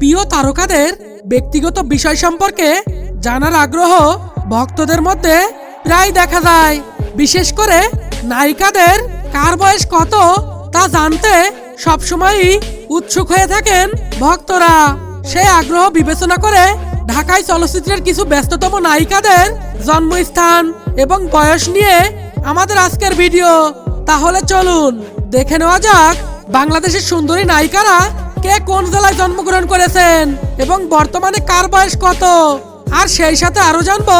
প্রিয় তারকাদের ব্যক্তিগত বিষয় সম্পর্কে জানার আগ্রহ ভক্তদের মধ্যে প্রায় দেখা যায়। বিশেষ করে নায়িকাদের কার বয়স কত তা জানতে সবসময়ই উৎসুক হয়ে থাকেন ভক্তরা। সেই আগ্রহ বিবেচনা করে ঢাকায় চলচ্চিত্রের কিছু ব্যস্ততম নায়িকাদের জন্মস্থান এবং বয়স নিয়ে আমাদের আজকের ভিডিও। তাহলে চলুন, দেখে নেওয়া যাক বাংলাদেশের সুন্দরী নায়িকারা কে কোন জেলায় জন্মগ্রহণ করেছেন? এবং বর্তমানে কার বয়স কত? আর সেই সাথে আরও জানব,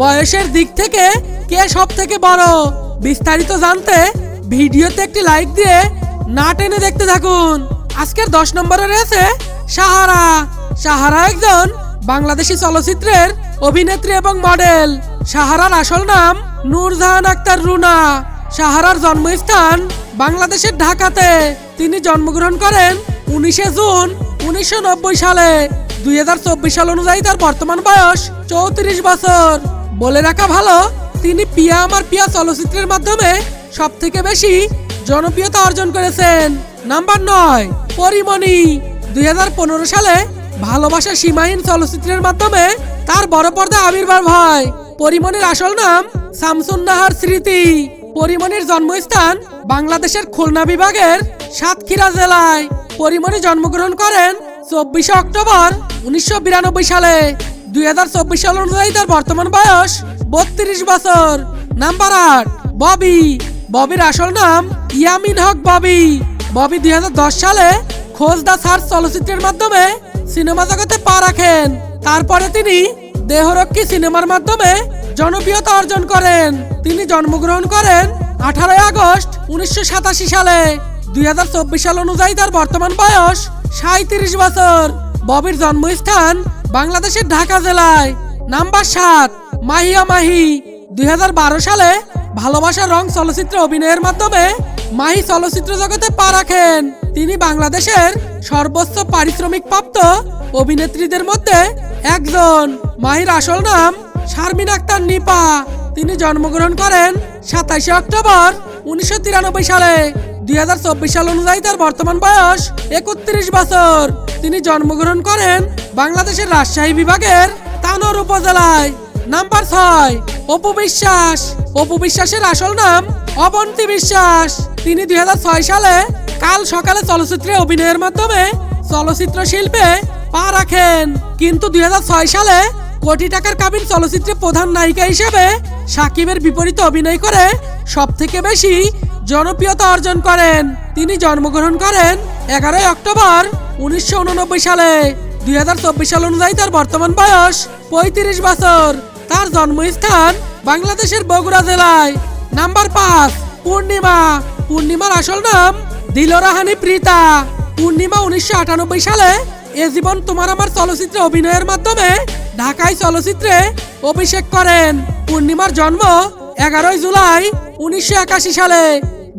বয়সের দিক থেকে কে সব থেকে বড়? বিস্তারিত জানতে ভিডিওতে একটি লাইক দিয়ে না টেনে দেখতে থাকুন। আজকের দশ নম্বরে রয়েছে সাহারা। সাহারা একজন বাংলাদেশি চলচ্চিত্রের অভিনেত্রী এবং মডেল। সাহারার আসল নাম নূরজাহান আক্তার রুনা। সাহারার জন্মস্থান বাংলাদেশের ঢাকাতে। তিনি জন্মগ্রহণ করেন উনিশে জুন উনিশশো নব্বই সালে, দুই হাজার চব্বিশ সাল অনুযায়ী তার বর্তমান বয়স চৌত্রিশ বছর। বলে রাখা ভালো, তিনি পিয়া আমার পিয়া চলচ্চিত্রের মাধ্যমে সব থেকে বেশি জনপ্রিয়তা অর্জন করেছেন। নাম্বার নয়, পরিমণি। দুই হাজার পনেরো সালে ভালোবাসা সীমাহীন চলচ্চিত্রের মাধ্যমে তার বড় পর্দায় আবির্ভাব হয়। পরিমণির আসল নাম শামসুন নাহার স্মৃতি। পরিমণির জন্মস্থান বাংলাদেশের খুলনা বিভাগের সাতক্ষীরা জেলায়। পরিমণি জন্মগ্রহণ করেন চব্বিশে অক্টোবর উনিশশো বিরানব্বই সালে। দুই সাল অনুযায়ী তার বর্তমান বয়স বত্রিশ বছর। নাম্বার আট, ববি। ববির আসল নাম ইয়ামিন হক ববি। ববি দু হাজার দশ সালে খোঁজ দা সার্চ চলচ্চিত্রের মাধ্যমে সিনেমা জগতে পা রাখেন। তারপরে তিনি দেহরক্ষী সিনেমার মাধ্যমে জনপ্রিয়তা অর্জন করেন। তিনি জন্মগ্রহণ করেন আঠারোই আগস্ট উনিশশো সাতাশি সালে। দুই হাজার চব্বিশ সাল অনুযায়ী তার বর্তমান বয়স সাঁত্রিশ বছর। ববির জন্মস্থান বাংলাদেশের ঢাকা জেলায়। নাম্বার সাত মাহিয়া মাহি। দু হাজার বারো সালে ভালোবাসার রং চলচ্চিত্রে অভিনয়ের মাধ্যমে মাহি চলচ্চিত্র জগতে পা রাখেন। তিনি বাংলাদেশের সর্বোচ্চ পারিশ্রমিক প্রাপ্ত অভিনেত্রীদের মধ্যে একজন। মাহির আসল নাম শারমিন আক্তার নিপা। তিনি জন্মগ্রহণ করেন সাতাইশে অক্টোবর উনিশশো তিরানব্বই সালে। দুই হাজার চব্বিশ সাল অনুযায়ী তার বর্তমান বয়স একত্রিশ বছর। তিনি জন্মগ্রহণ করেন বাংলাদেশের রাজশাহী বিভাগের তানোর উপজেলায়। নাম্বার ছয়, অপু বিশ্বাস। অপু বিশ্বাসের আসল নাম অবন্তী বিশ্বাস। তিনি দু হাজার ছয় সালে কাল সকালে চলচ্চিত্রে অভিনয়ের মাধ্যমে চলচ্চিত্র শিল্পে পা রাখেন। কিন্তু দুই হাজার ছয় সালে কোটি টাকার কাবিন চলচ্চিত্রে প্রধান নায়িকা হিসেবে সাকিবের বিপরীতে অভিনয় করে সব থেকে বেশি জনপ্রিয়তা অর্জন করেন। তিনি জন্মগ্রহণ করেন এগারোই অক্টোবর উনিশশো উননব্বই সালে। দু হাজার চব্বিশ সাল অনুযায়ী তার বর্তমান বয়স পঁয়ত্রিশ বছর। তার জন্মস্থান বাংলাদেশের বগুড়া জেলায়। নাম্বার পাঁচ, পূর্ণিমা। পূর্ণিমার আসল নাম দিলরাহানি প্রীতা। পূর্ণিমা উনিশশো আটানব্বই সালে এ জীবন তোমার আমার চলচ্চিত্রে অভিনয়ের মাধ্যমে ঢাকায় চলচ্চিত্রে অভিষেক করেন। পূর্ণিমার জন্ম এগারোই জুলাই উনিশশো একাশি সালে।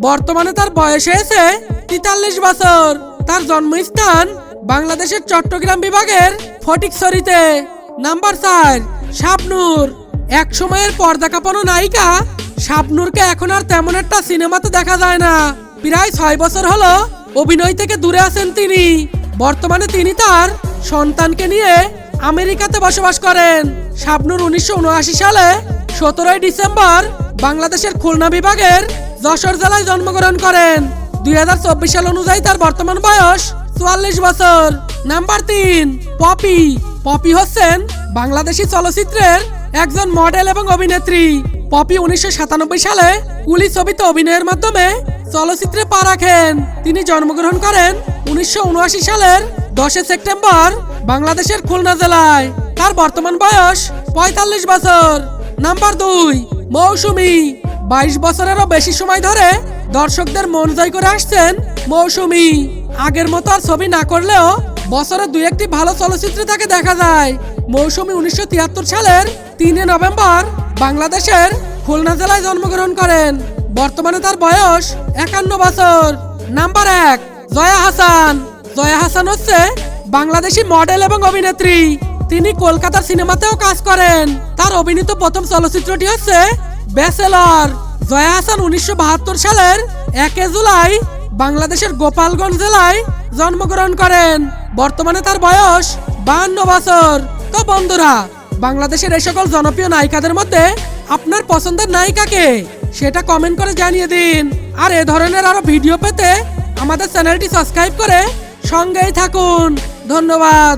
বর্তমানে তার বয়স হয়েছে তেতাল্লিশ বছর। তার জন্মস্থান বাংলাদেশের চট্টগ্রাম বিভাগের ফটিকছড়িতে। নাম্বার চার, শাবনূর। এক সময়ের পর্দা কাঁপানো নায়িকা শাবনূরকে এখন আর তেমন একটা সিনেমাতে দেখা যায় না। প্রায় ছয় বছর হলো অভিনয় থেকে দূরে আছেন তিনি। বর্তমানে তিনি তার সন্তানকে নিয়ে আমেরিকাতে বসবাস করেন। শাবনূর উনিশশো সালে সতেরোই ডিসেম্বর বাংলাদেশের খুলনা বিভাগের যশোর জেলায় জন্মগ্রহণ করেন। দু হাজার চব্বিশ সাল অনুযায়ী তার বর্তমান বয়স চুয়াল্লিশ বছর। নাম্বার তিন, পপি। পপি হচ্ছেন বাংলাদেশি চলচ্চিত্রের একজন মডেল এবং অভিনেত্রী। পপি উনিশশো সাতানব্বই সালে কুলি ছবিতে অভিনয়ের মাধ্যমে চলচ্চিত্রে পা রাখেন। তিনি জন্মগ্রহণ করেন উনিশশো উনআশি সালের দশই সেপ্টেম্বর বাংলাদেশের খুলনা জেলায়। তার বর্তমান বয়স পঁয়তাল্লিশ বছর। নাম্বার দুই, মৌসুমী। বাইশ বছরেরও বেশি সময় ধরে দর্শকদের মন জয় করে আসছেন মৌসুমী। আগের মতো আর ছবি না করলেও বছরে দুই একটি ভালো চলচ্চিত্রে তাকে দেখা যায়। মৌসুমি উনিশশো তিয়াত্তর সালের তিনে নভেম্বর বাংলাদেশের খুলনা জেলায় জন্মগ্রহণ করেন। বর্তমানে তার বয়স একান্ন বছর। নাম্বার এক, জয়া হাসান। জয়া হাসান হচ্ছে বাংলাদেশি মডেল এবং অভিনেত্রী। তিনি কলকাতার সিনেমাতেও কাজ করেন। তার অভিনীত প্রথম চলচ্চিত্রটি হচ্ছে ব্যাচেলর জয়া হাসান উনিশশো সালের একে জুলাই বাংলাদেশের গোপালগঞ্জ জেলায় জন্মগ্রহণ করেন। বর্তমানে তার বয়স বাহান্ন বছর। তো বন্ধুরা, বাংলাদেশের এই সকল জনপ্রিয় নায়িকাদের মধ্যে আপনার পছন্দের নায়িকাকে সেটা কমেন্ট করে জানিয়ে দিন। আর এ ধরনের আরও ভিডিও পেতে আমাদের চ্যানেলটি সাবস্ক্রাইব করে সঙ্গেই থাকুন। ধন্যবাদ।